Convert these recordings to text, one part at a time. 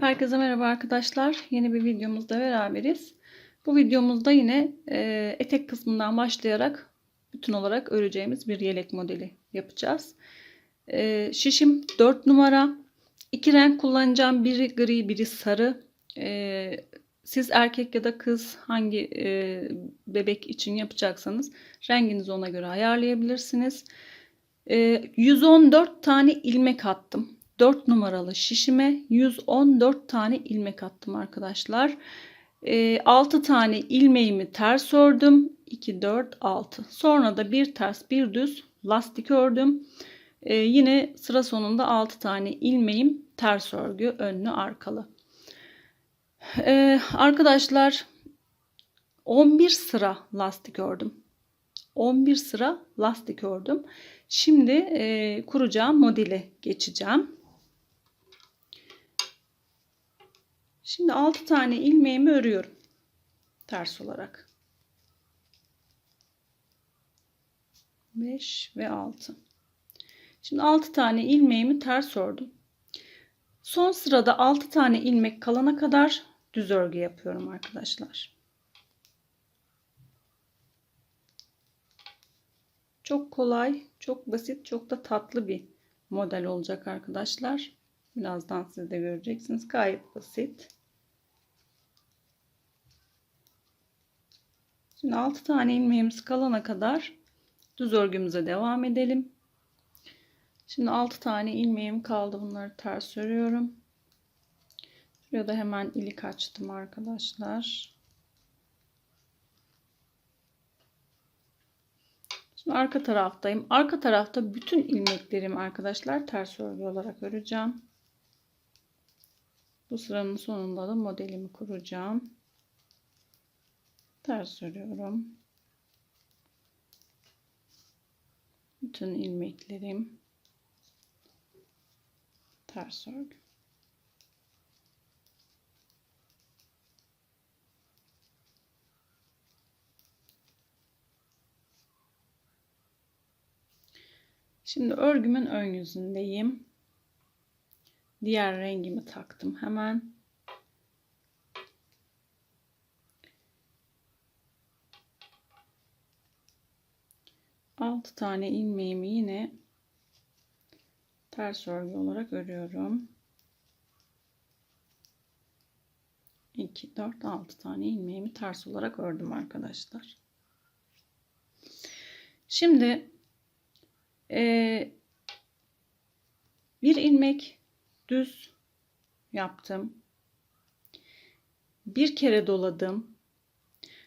Herkese merhaba arkadaşlar. Yeni bir videomuzda beraberiz. Bu videomuzda yine e, etek kısmından başlayarak bütün olarak öreceğimiz bir yelek modeli yapacağız. E, şişim 4 numara. İki renk kullanacağım. Biri gri, biri sarı. E, siz erkek ya da kız hangi e, bebek için yapacaksanız renginizi ona göre ayarlayabilirsiniz. E, 114 tane ilmek attım. 4 numaralı şişime 114 tane ilmek attım arkadaşlar. E, 6 tane ilmeğimi ters ördüm. 2, 4, 6. Sonra da bir ters bir düz lastik ördüm. E, yine sıra sonunda 6 tane ilmeğim ters örgü önlü arkalı. E, arkadaşlar 11 sıra lastik ördüm. 11 sıra lastik ördüm. Şimdi e, kuracağım modeli geçeceğim. Şimdi 6 tane ilmeğimi örüyorum. Ters olarak. 5 ve 6. Şimdi 6 tane ilmeğimi ters ördüm. Son sırada 6 tane ilmek kalana kadar düz örgü yapıyorum arkadaşlar. Çok kolay, çok basit, çok da tatlı bir model olacak arkadaşlar. Birazdan siz de göreceksiniz. Gayet basit. Şimdi 6 tane ilmeğimiz kalana kadar düz örgümüze devam edelim. Şimdi 6 tane ilmeğim kaldı. Bunları ters örüyorum. Şuraya da hemen ilik açtım arkadaşlar. Şimdi arka taraftayım. Arka tarafta bütün ilmeklerimi arkadaşlar ters örgü olarak öreceğim. Bu sıranın sonunda da modelimi kuracağım ters örüyorum. Bütün ilmeklerim ters örgü. Şimdi örgümün ön yüzündeyim. Diğer rengimi taktım hemen. 6 tane ilmeğimi yine ters örgü olarak örüyorum. 2 4 6 tane ilmeğimi ters olarak ördüm arkadaşlar. Şimdi e, bir ilmek düz yaptım. Bir kere doladım.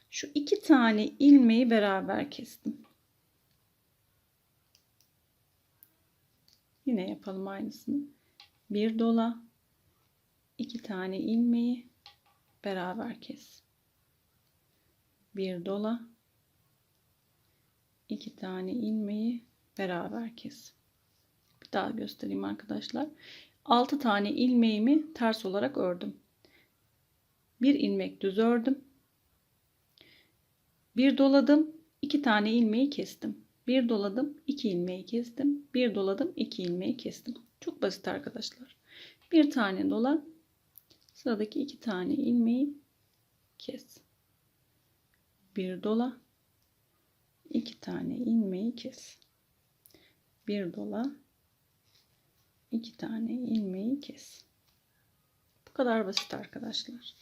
Şu iki tane ilmeği beraber kestim. Yine yapalım aynısını. Bir dola, iki tane ilmeği beraber kes. Bir dola, iki tane ilmeği beraber kes. Bir daha göstereyim arkadaşlar. 6 tane ilmeğimi ters olarak ördüm. Bir ilmek düz ördüm. Bir doladım. iki tane ilmeği kestim bir doladım, iki ilmeği kestim. Bir doladım, iki ilmeği kestim. Çok basit arkadaşlar. Bir tane dola, sıradaki iki tane ilmeği kes. Bir dola, iki tane ilmeği kes. Bir dola, iki tane ilmeği kes. Bu kadar basit arkadaşlar.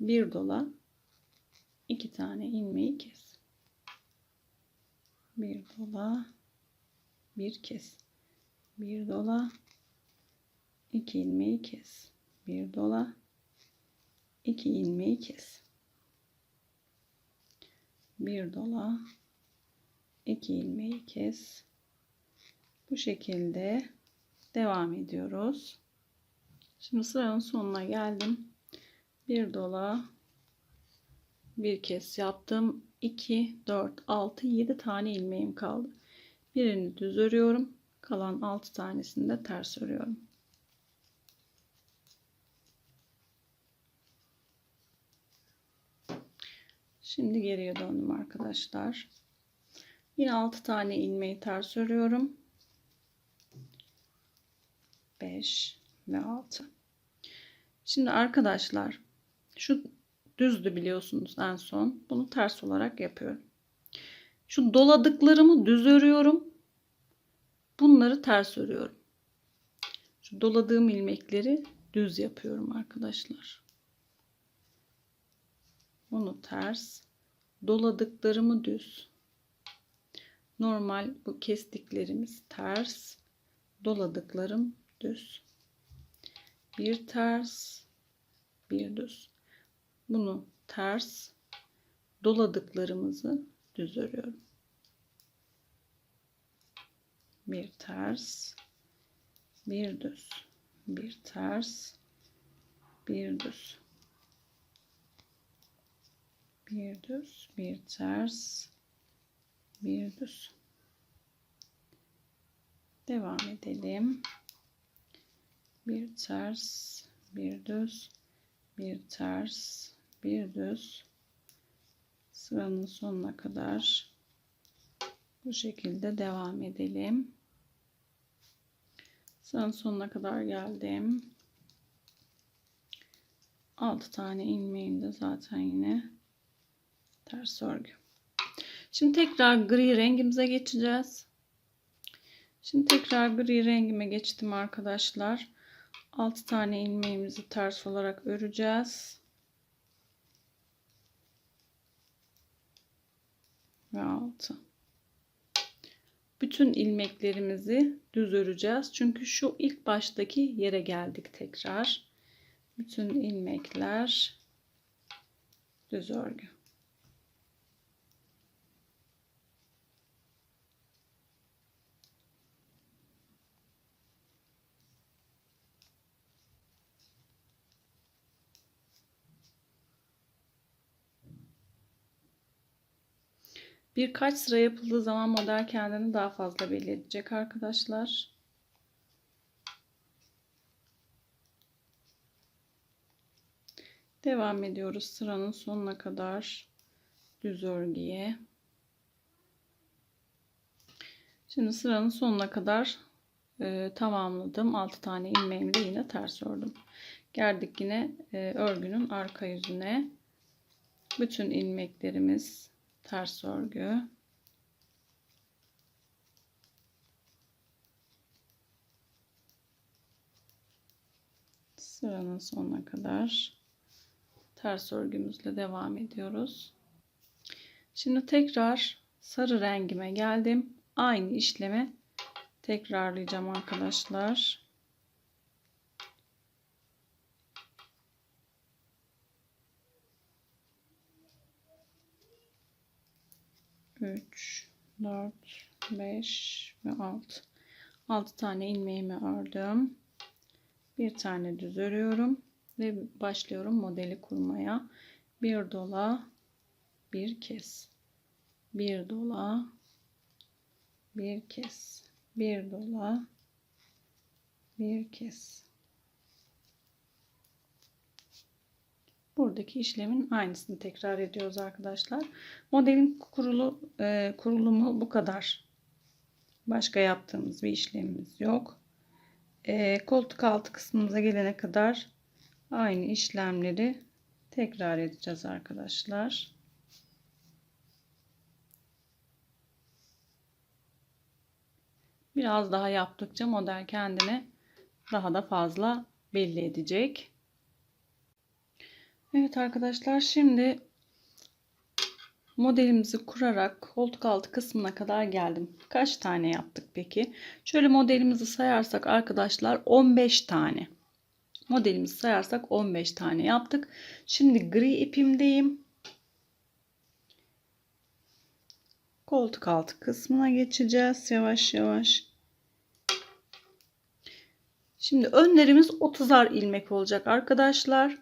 Bir dola, iki tane ilmeği kes bir dola bir kes. Bir dola iki ilmeği kes. Bir dola iki ilmeği kes. Bir dola iki ilmeği kes. Bu şekilde devam ediyoruz. Şimdi sıranın sonuna geldim. Bir dola bir kez yaptım 2 4 6 7 tane ilmeğim kaldı. Birini düz örüyorum. Kalan 6 tanesini de ters örüyorum. Şimdi geriye döndüm arkadaşlar. Yine 6 tane ilmeği ters örüyorum. 5 ve 6 Şimdi arkadaşlar şu düzdü biliyorsunuz en son. Bunu ters olarak yapıyorum. Şu doladıklarımı düz örüyorum. Bunları ters örüyorum. Şu doladığım ilmekleri düz yapıyorum arkadaşlar. Bunu ters, doladıklarımı düz. Normal bu kestiklerimiz ters, doladıklarım düz. Bir ters, bir düz. Bunu ters, doladıklarımızı düz örüyorum. Bir ters, bir düz, bir ters, bir düz. Bir düz, bir ters, bir düz. Devam edelim. Bir ters, bir düz, bir ters, bir düz. Sıranın sonuna kadar bu şekilde devam edelim. Sıranın sonuna kadar geldim. 6 tane ilmeğim de zaten yine ters örgü. Şimdi tekrar gri rengimize geçeceğiz. Şimdi tekrar gri rengime geçtim arkadaşlar. 6 tane ilmeğimizi ters olarak öreceğiz. Ve 6. Bütün ilmeklerimizi düz öreceğiz. Çünkü şu ilk baştaki yere geldik tekrar. Bütün ilmekler düz örgü. Birkaç sıra yapıldığı zaman model kendini daha fazla belli edecek arkadaşlar. Devam ediyoruz sıranın sonuna kadar düz örgüye. Şimdi sıranın sonuna kadar e, tamamladım. 6 tane ilmeğimi yine ters ördüm. Geldik yine e, örgünün arka yüzüne. Bütün ilmeklerimiz ters örgü. Sıranın sonuna kadar ters örgümüzle devam ediyoruz. Şimdi tekrar sarı rengime geldim. Aynı işlemi tekrarlayacağım arkadaşlar. 3, 4, 5 ve 6. 6 tane ilmeğimi ördüm. Bir tane düz örüyorum ve başlıyorum modeli kurmaya. Bir dola, bir kes. Bir dola, bir kes. Bir dola, bir kes. Buradaki işlemin aynısını tekrar ediyoruz arkadaşlar. Modelin kurulu e, kurulumu bu kadar. Başka yaptığımız bir işlemimiz yok. E, koltuk altı kısmımıza gelene kadar aynı işlemleri tekrar edeceğiz arkadaşlar. Biraz daha yaptıkça model kendini daha da fazla belli edecek. Evet arkadaşlar şimdi modelimizi kurarak koltuk altı kısmına kadar geldim. Kaç tane yaptık peki? Şöyle modelimizi sayarsak arkadaşlar 15 tane. Modelimizi sayarsak 15 tane yaptık. Şimdi gri ipimdeyim. Koltuk altı kısmına geçeceğiz yavaş yavaş. Şimdi önlerimiz 30'ar ilmek olacak arkadaşlar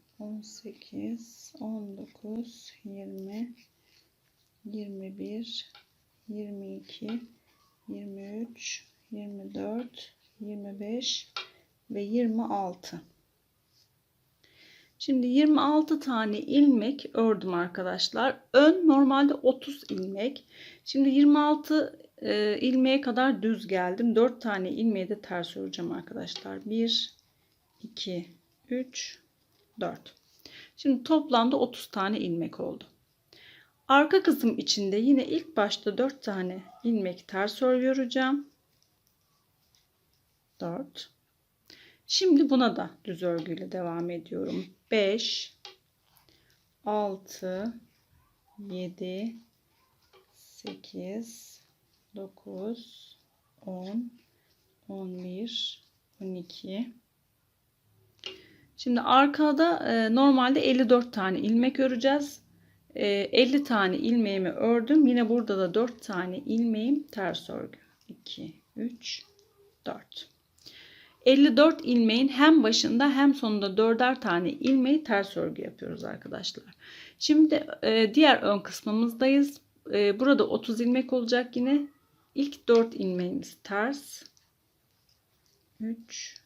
18, 19, 20, 21, 22, 23, 24, 25 ve 26. Şimdi 26 tane ilmek ördüm arkadaşlar. Ön normalde 30 ilmek. Şimdi 26 e, ilmeğe kadar düz geldim. 4 tane ilmeği de ters öreceğim arkadaşlar. 1 2 3 4. Şimdi toplamda 30 tane ilmek oldu. Arka kısım içinde yine ilk başta 4 tane ilmek ters örüyorum. 4. Şimdi buna da düz örgüyle devam ediyorum. 5 6 7 8 9 10 11 12 Şimdi arkada e, normalde 54 tane ilmek öreceğiz. E, 50 tane ilmeğimi ördüm. Yine burada da 4 tane ilmeğim ters örgü. 2 3 4 54 ilmeğin hem başında hem sonunda 4'er tane ilmeği ters örgü yapıyoruz arkadaşlar. Şimdi e, diğer ön kısmımızdayız. E, burada 30 ilmek olacak yine. İlk 4 ilmeğimiz ters. 3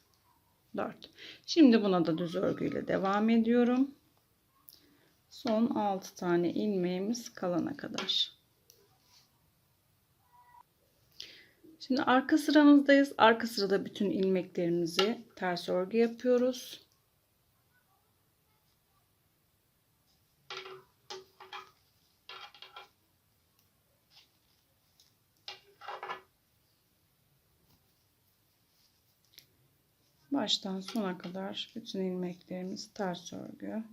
4. Şimdi buna da düz örgüyle devam ediyorum. Son 6 tane ilmeğimiz kalana kadar. Şimdi arka sıramızdayız. Arka sırada bütün ilmeklerimizi ters örgü yapıyoruz. Baştan sona kadar bütün ilmeklerimiz ters örgü.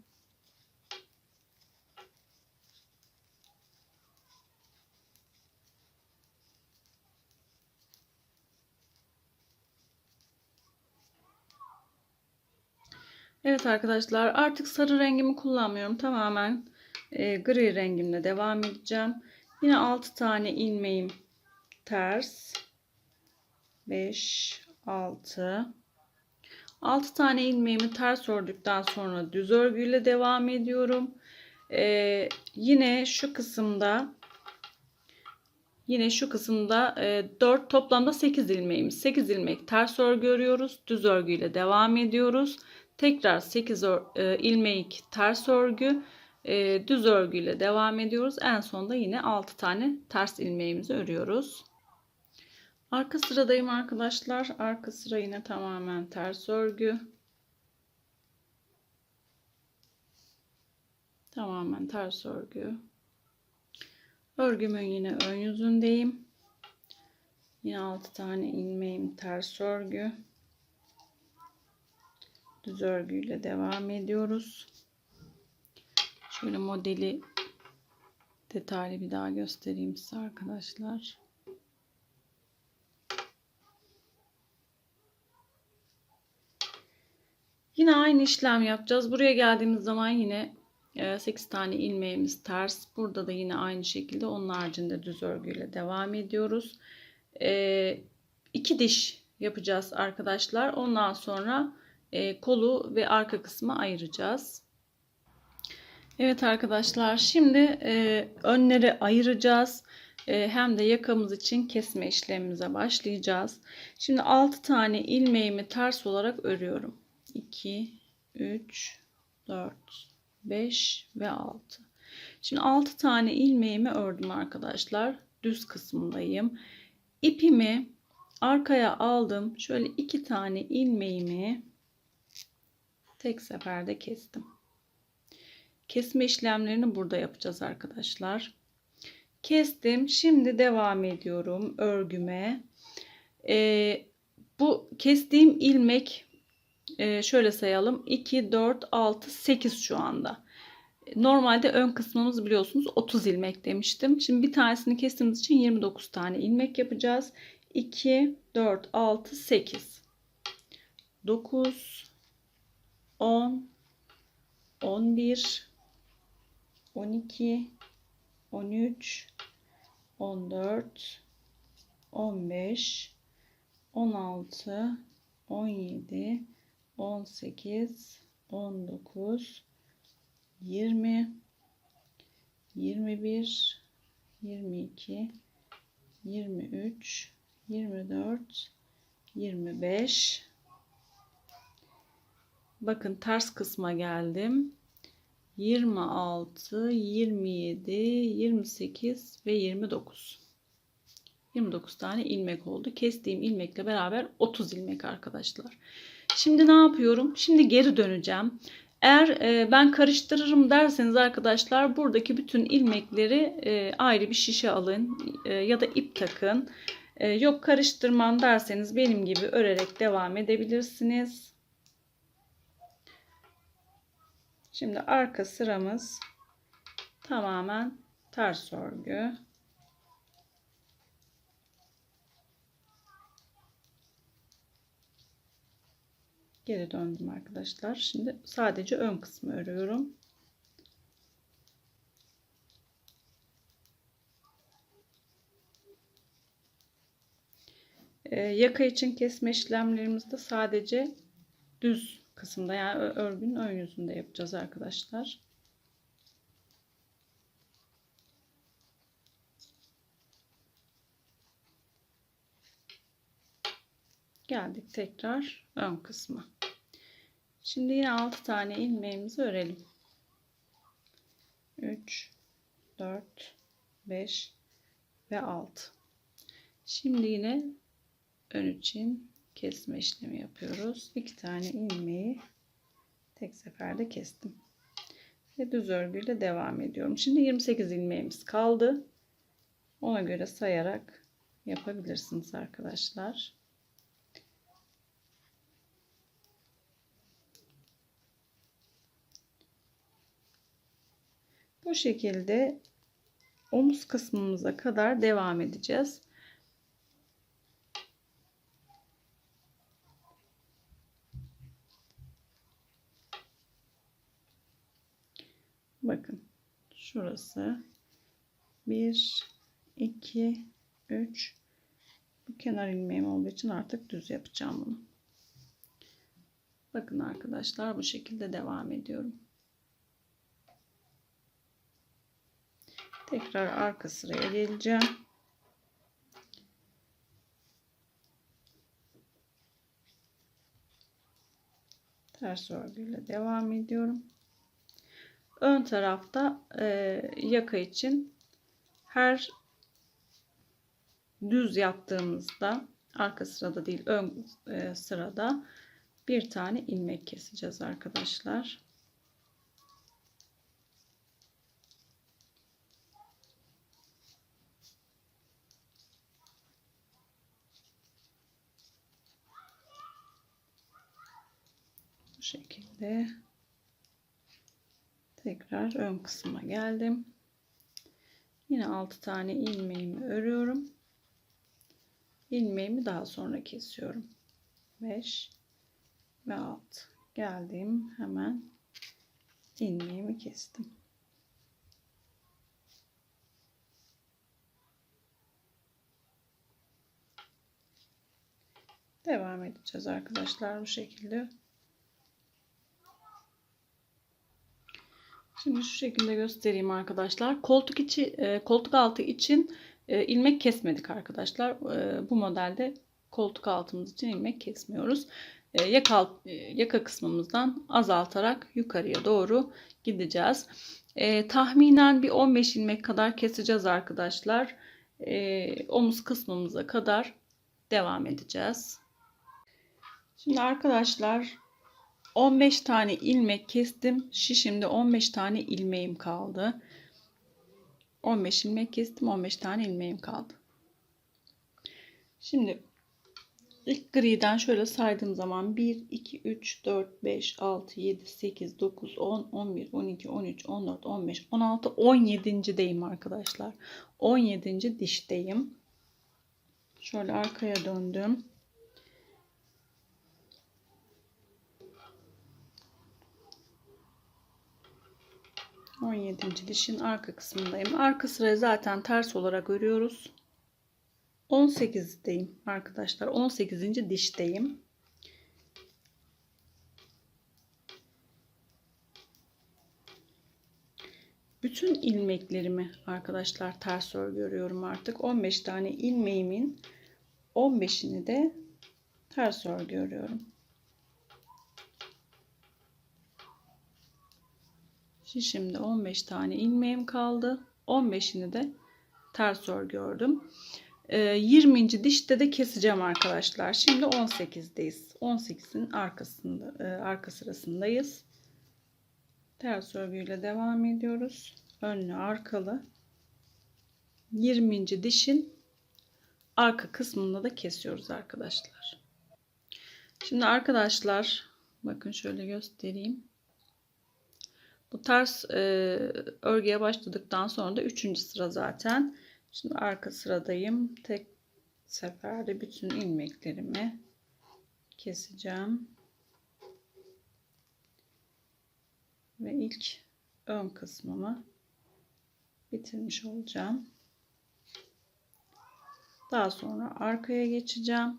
Evet arkadaşlar artık sarı rengimi kullanmıyorum. Tamamen e, gri rengimle devam edeceğim. Yine 6 tane ilmeğim ters. 5, 6. 6 tane ilmeğimi ters ördükten sonra düz örgüyle devam ediyorum. Ee, yine şu kısımda yine şu kısımda e, 4 toplamda 8 ilmeğimiz. 8 ilmek ters örgü örüyoruz. Düz örgüyle devam ediyoruz. Tekrar 8 e, ilmek ters örgü e, düz örgüyle devam ediyoruz. En sonunda yine 6 tane ters ilmeğimizi örüyoruz. Arka sıradayım arkadaşlar. Arka sıra yine tamamen ters örgü. Tamamen ters örgü. Örgümün yine ön yüzündeyim. Yine 6 tane ilmeğim ters örgü düz örgüyle devam ediyoruz. Şöyle modeli detaylı bir daha göstereyim size arkadaşlar. Yine aynı işlem yapacağız. Buraya geldiğimiz zaman yine 8 e, tane ilmeğimiz ters. Burada da yine aynı şekilde onun haricinde düz örgüyle devam ediyoruz. 2 e, diş yapacağız arkadaşlar. Ondan sonra e, kolu ve arka kısmı ayıracağız. Evet arkadaşlar şimdi önleri ayıracağız. Hem de yakamız için kesme işlemimize başlayacağız. Şimdi 6 tane ilmeğimi ters olarak örüyorum. 2, 3, 4, 5 ve 6. Şimdi 6 tane ilmeğimi ördüm arkadaşlar. Düz kısmındayım. İpimi arkaya aldım. Şöyle 2 tane ilmeğimi tek seferde kestim. Kesme işlemlerini burada yapacağız arkadaşlar. Kestim. Şimdi devam ediyorum örgüme. Ee, bu kestiğim ilmek e, şöyle sayalım. 2, 4, 6, 8 şu anda. Normalde ön kısmımız biliyorsunuz 30 ilmek demiştim. Şimdi bir tanesini kestiğimiz için 29 tane ilmek yapacağız. 2, 4, 6, 8. 9, 10 11 12 13 14 15 16 17 18 19 20 21 22 23 24 25 bakın ters kısma geldim. 26 27 28 ve 29 29 tane ilmek oldu. Kestiğim ilmekle beraber 30 ilmek arkadaşlar şimdi ne yapıyorum şimdi geri döneceğim eğer e, ben karıştırırım derseniz arkadaşlar buradaki bütün ilmekleri e, ayrı bir şişe alın e, ya da ip takın. Yok karıştırmam derseniz benim gibi örerek devam edebilirsiniz. Şimdi arka sıramız tamamen ters örgü. Geri döndüm arkadaşlar. Şimdi sadece ön kısmı örüyorum. Ee, yaka için kesme işlemlerimizde sadece düz kısımda yani örgünün ön yüzünde yapacağız arkadaşlar. Geldik tekrar ön kısmı. Şimdi yine 6 tane ilmeğimizi örelim. 3 4 5 ve 6. Şimdi yine ön için kesme işlemi yapıyoruz. 2 tane ilmeği tek seferde kestim. Ve düz örgüyle devam ediyorum. Şimdi 28 ilmeğimiz kaldı. Ona göre sayarak yapabilirsiniz arkadaşlar. Bu şekilde omuz kısmımıza kadar devam edeceğiz. Bakın şurası 1 2 3 bu kenar ilmeğim olduğu için artık düz yapacağım bunu. Bakın arkadaşlar bu şekilde devam ediyorum. Tekrar arka sıraya geleceğim. Ters örgüyle devam ediyorum. Ön tarafta e, yaka için her düz yaptığımızda arka sırada değil ön e, sırada bir tane ilmek keseceğiz arkadaşlar. Bu şekilde tekrar ön kısma geldim. Yine 6 tane ilmeğimi örüyorum. Ilmeğimi daha sonra kesiyorum. 5 ve 6 geldim hemen ilmeğimi kestim. Devam edeceğiz arkadaşlar bu şekilde. Şimdi şu şekilde göstereyim arkadaşlar. Koltuk içi, e, koltuk altı için e, ilmek kesmedik arkadaşlar. E, bu modelde koltuk altımız için ilmek kesmiyoruz. Yaka, yaka kısmımızdan azaltarak yukarıya doğru gideceğiz. E, tahminen bir 15 ilmek kadar keseceğiz arkadaşlar. E, omuz kısmımıza kadar devam edeceğiz. Şimdi arkadaşlar 15 tane ilmek kestim. Şişimde 15 tane ilmeğim kaldı. 15 ilmek kestim. 15 tane ilmeğim kaldı. Şimdi ilk griden şöyle saydığım zaman 1, 2, 3, 4, 5, 6, 7, 8, 9, 10, 11, 12, 13, 14, 15, 16, 17. deyim arkadaşlar. 17. dişteyim. Şöyle arkaya döndüm. 17. dişin arka kısmındayım. Arka sırayı zaten ters olarak örüyoruz. 18'deyim arkadaşlar. 18. dişteyim. bütün ilmeklerimi arkadaşlar ters örgü örüyorum artık. 15 tane ilmeğimin 15'ini de ters örgü örüyorum. Şişimde 15 tane ilmeğim kaldı. 15'ini de ters örgü ördüm. 20. dişte de keseceğim arkadaşlar. Şimdi 18'deyiz. 18'in arkasında e, arka sırasındayız. Ters örgüyle devam ediyoruz. Önlü arkalı. 20. dişin arka kısmında da kesiyoruz arkadaşlar. Şimdi arkadaşlar bakın şöyle göstereyim. Bu ters e, örgüye başladıktan sonra da 3. sıra zaten. Şimdi arka sıradayım. Tek seferde bütün ilmeklerimi keseceğim. Ve ilk ön kısmımı bitirmiş olacağım. Daha sonra arkaya geçeceğim.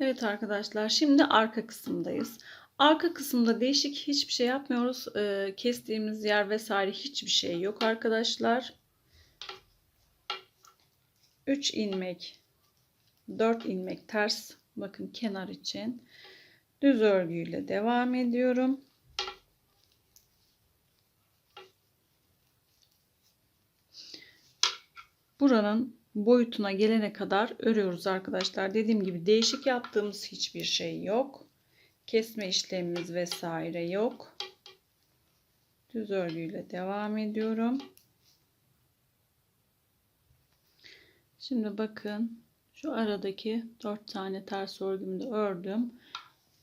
Evet arkadaşlar şimdi arka kısımdayız. Arka kısımda değişik hiçbir şey yapmıyoruz. Ee, kestiğimiz yer vesaire hiçbir şey yok arkadaşlar. 3 ilmek 4 ilmek ters bakın kenar için düz örgüyle devam ediyorum. Buranın boyutuna gelene kadar örüyoruz arkadaşlar. Dediğim gibi değişik yaptığımız hiçbir şey yok kesme işlemimiz vesaire yok. Düz örgüyle devam ediyorum. Şimdi bakın şu aradaki 4 tane ters örgümü de ördüm.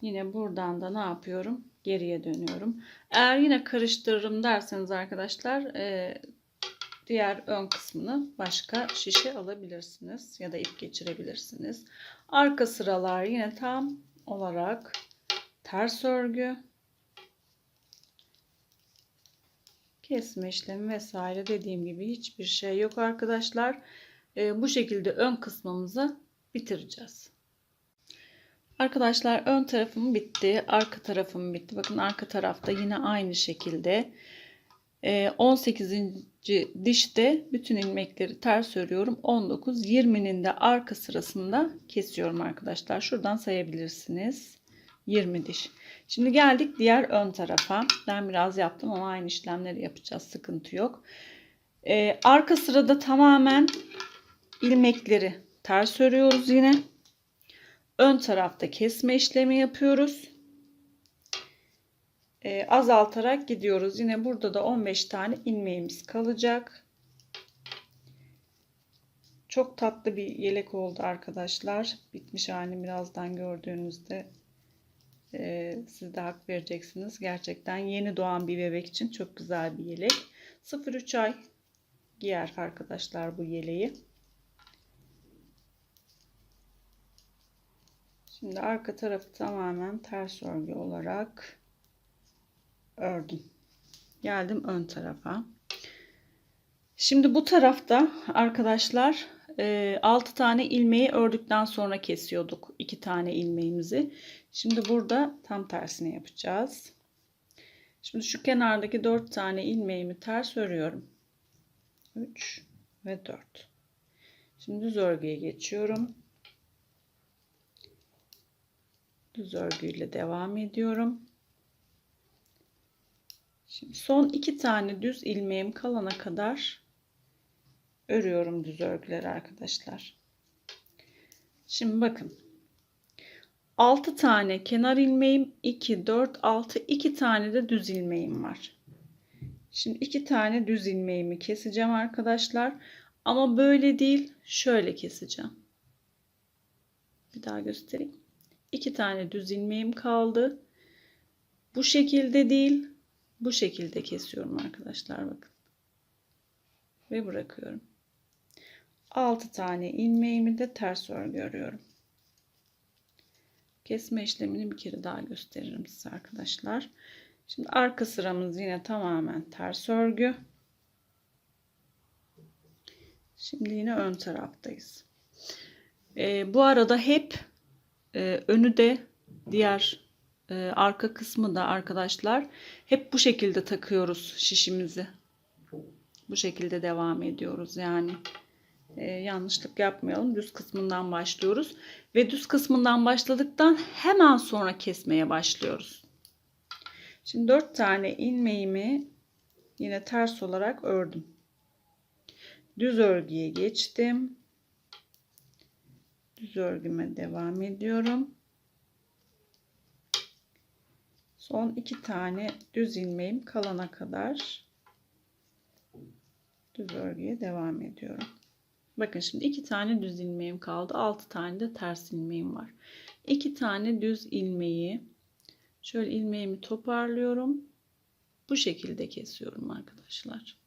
Yine buradan da ne yapıyorum? Geriye dönüyorum. Eğer yine karıştırırım derseniz arkadaşlar e, diğer ön kısmını başka şişe alabilirsiniz ya da ip geçirebilirsiniz. Arka sıralar yine tam olarak ters örgü, kesme işlemi vesaire dediğim gibi hiçbir şey yok arkadaşlar. Ee, bu şekilde ön kısmımızı bitireceğiz. Arkadaşlar ön tarafım bitti. Arka tarafım bitti. Bakın arka tarafta yine aynı şekilde 18. Ee, dişte bütün ilmekleri ters örüyorum. 19 20'nin de arka sırasında kesiyorum arkadaşlar. Şuradan sayabilirsiniz. 20 diş. Şimdi geldik diğer ön tarafa. Ben biraz yaptım ama aynı işlemleri yapacağız. Sıkıntı yok. Ee, arka sırada tamamen ilmekleri ters örüyoruz yine. Ön tarafta kesme işlemi yapıyoruz. Ee, azaltarak gidiyoruz. Yine burada da 15 tane ilmeğimiz kalacak. Çok tatlı bir yelek oldu arkadaşlar. Bitmiş halini birazdan gördüğünüzde ee, siz de hak vereceksiniz. Gerçekten yeni doğan bir bebek için çok güzel bir yelek. 0-3 ay giyer arkadaşlar bu yeleği. Şimdi arka tarafı tamamen ters örgü olarak ördüm. Geldim ön tarafa. Şimdi bu tarafta arkadaşlar 6 ee, tane ilmeği ördükten sonra kesiyorduk 2 tane ilmeğimizi. Şimdi burada tam tersini yapacağız. Şimdi şu kenardaki 4 tane ilmeğimi ters örüyorum. 3 ve 4. Şimdi düz örgüye geçiyorum. Düz örgüyle devam ediyorum. Şimdi son iki tane düz ilmeğim kalana kadar örüyorum düz örgüleri arkadaşlar. Şimdi bakın. 6 tane kenar ilmeğim 2 4 6 2 tane de düz ilmeğim var. Şimdi 2 tane düz ilmeğimi keseceğim arkadaşlar. Ama böyle değil, şöyle keseceğim. Bir daha göstereyim. 2 tane düz ilmeğim kaldı. Bu şekilde değil, bu şekilde kesiyorum arkadaşlar bakın. Ve bırakıyorum. 6 tane ilmeğimi de ters örgü örüyorum. Kesme işlemini bir kere daha gösteririm size arkadaşlar. Şimdi arka sıramız yine tamamen ters örgü. Şimdi yine ön taraftayız. Ee, bu arada hep e, önü de diğer e, arka kısmı da arkadaşlar hep bu şekilde takıyoruz şişimizi. Bu şekilde devam ediyoruz yani. E, yanlışlık yapmayalım. Düz kısmından başlıyoruz. Ve düz kısmından başladıktan hemen sonra kesmeye başlıyoruz. Şimdi 4 tane ilmeğimi yine ters olarak ördüm. Düz örgüye geçtim. Düz örgüme devam ediyorum. Son iki tane düz ilmeğim kalana kadar düz örgüye devam ediyorum. Bakın şimdi iki tane düz ilmeğim kaldı. Altı tane de ters ilmeğim var. İki tane düz ilmeği şöyle ilmeğimi toparlıyorum. Bu şekilde kesiyorum arkadaşlar.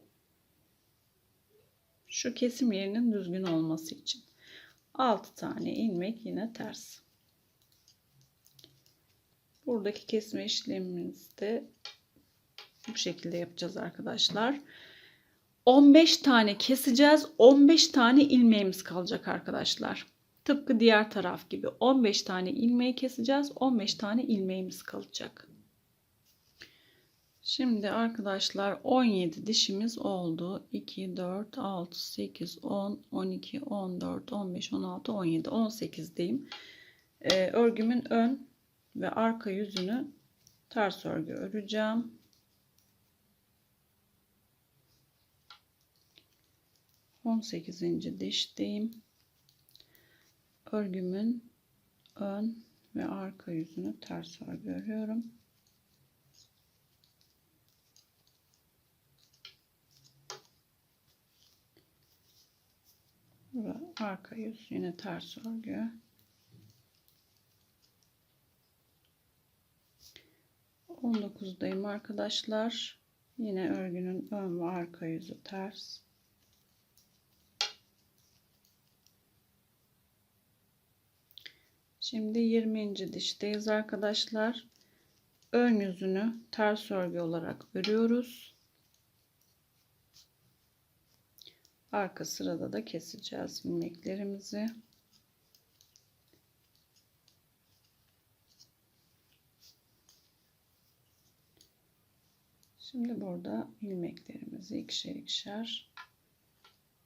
Şu kesim yerinin düzgün olması için. 6 tane ilmek yine ters. Buradaki kesme işlemimizi de bu şekilde yapacağız arkadaşlar. 15 tane keseceğiz. 15 tane ilmeğimiz kalacak arkadaşlar. Tıpkı diğer taraf gibi 15 tane ilmeği keseceğiz. 15 tane ilmeğimiz kalacak. Şimdi arkadaşlar 17 dişimiz oldu. 2, 4, 6, 8, 10, 12, 14, 15, 16, 17, 18'deyim. Ee, örgümün ön ve arka yüzünü ters örgü öreceğim. On sekizinci dişteyim. Örgümün ön ve arka yüzünü ters örgü örüyorum. Bura arka yüz yine ters örgü. 19'dayım arkadaşlar. Yine örgünün ön ve arka yüzü ters. Şimdi 20. dişteyiz arkadaşlar. Ön yüzünü ters örgü olarak örüyoruz. Arka sırada da keseceğiz ilmeklerimizi. Şimdi burada ilmeklerimizi ikişer ikişer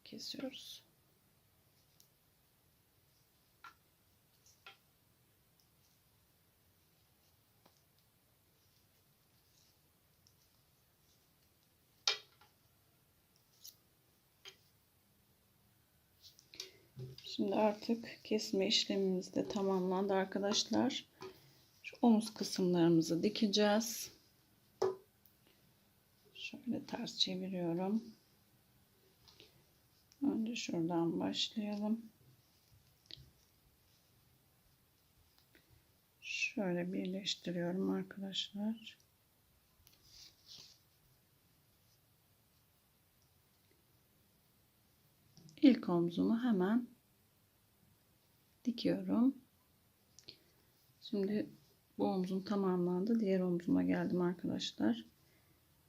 kesiyoruz. Şimdi artık kesme işlemimiz de tamamlandı arkadaşlar. Şu omuz kısımlarımızı dikeceğiz. Şöyle ters çeviriyorum. Önce şuradan başlayalım. Şöyle birleştiriyorum arkadaşlar. İlk omzumu hemen dikiyorum. Şimdi bu omzum tamamlandı. Diğer omzuma geldim arkadaşlar.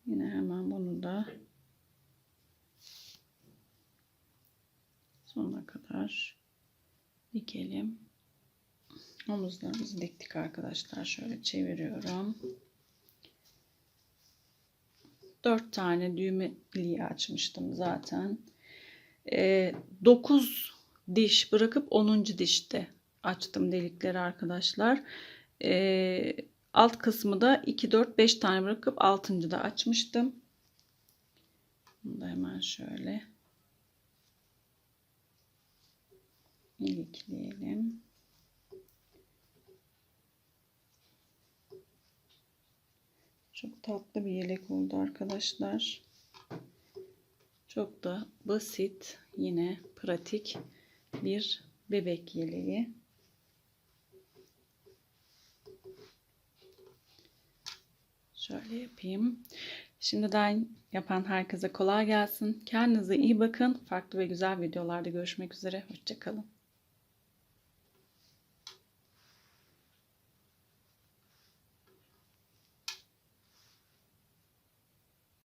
Yine hemen bunu da sonuna kadar dikelim. Omuzlarımızı diktik arkadaşlar. Şöyle çeviriyorum. 4 tane düğme açmıştım zaten. 9 e, diş bırakıp 10. dişte açtım delikleri arkadaşlar. E, alt kısmı da 2 4 5 tane bırakıp 6. da açmıştım. Bunu da hemen şöyle ilikleyelim. Çok tatlı bir yelek oldu arkadaşlar. Çok da basit, yine pratik bir bebek yeleği. Şöyle yapayım. Şimdiden yapan herkese kolay gelsin. Kendinize iyi bakın. Farklı ve güzel videolarda görüşmek üzere. Hoşçakalın.